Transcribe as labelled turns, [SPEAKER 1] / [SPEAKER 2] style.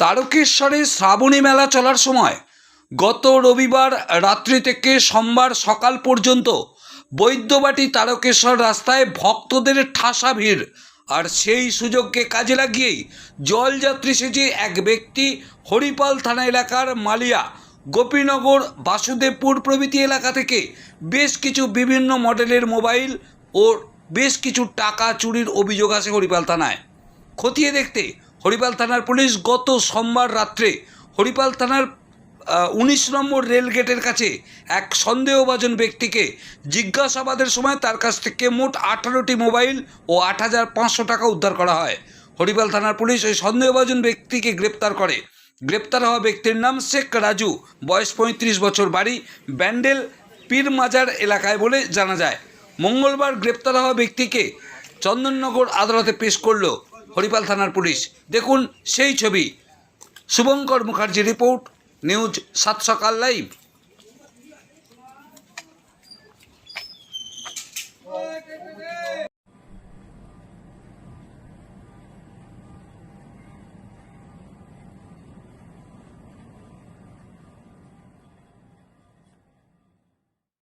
[SPEAKER 1] তারকেশ্বরে শ্রাবণী মেলা চলার সময় গত রবিবার রাত্রি থেকে সোমবার সকাল পর্যন্ত বৈদ্যবাটি তারকেশ্বর রাস্তায় ভক্তদের ঠাসা ভিড়। আর সেই সুযোগকে কাজে লাগিয়েই জলযাত্রী সেজে এক ব্যক্তি হরিপাল থানা এলাকার মালিয়া, গোপীনগর, বাসুদেবপুর প্রভৃতি এলাকা থেকে বেশ কিছু বিভিন্ন মডেলের মোবাইল ও বেশ কিছু টাকা চুরির অভিযোগ আসে হরিপাল থানায়। খতিয়ে দেখতে হরিপাল থানার পুলিশ গত সোমবার রাত্রে হরিপাল থানার উনিশ নম্বর রেল গেটের কাছে এক সন্দেহভাজন ব্যক্তিকে জিজ্ঞাসাবাদের সময় তার কাছ থেকে মোট আঠারোটি মোবাইল ও আট হাজার পাঁচশো টাকা উদ্ধার করা হয়। হরিপাল থানার পুলিশ ওই সন্দেহভাজন ব্যক্তিকে গ্রেপ্তার করে। গ্রেপ্তার হওয়া ব্যক্তির নাম শেখ রাজু, বয়স পঁয়ত্রিশ বছর বাড়ি ব্যান্ডেল পীরমাজার এলাকায় বলে জানা যায়। মঙ্গলবার গ্রেপ্তার হওয়া ব্যক্তিকে চন্দননগর আদালতে পেশ করল। হরিপাল থানার পুলিশ। দেখুন সেই ছবি। শুভঙ্কর মুখার্জি রিপোর্ট নিউজ সাত সকাল লাইভ।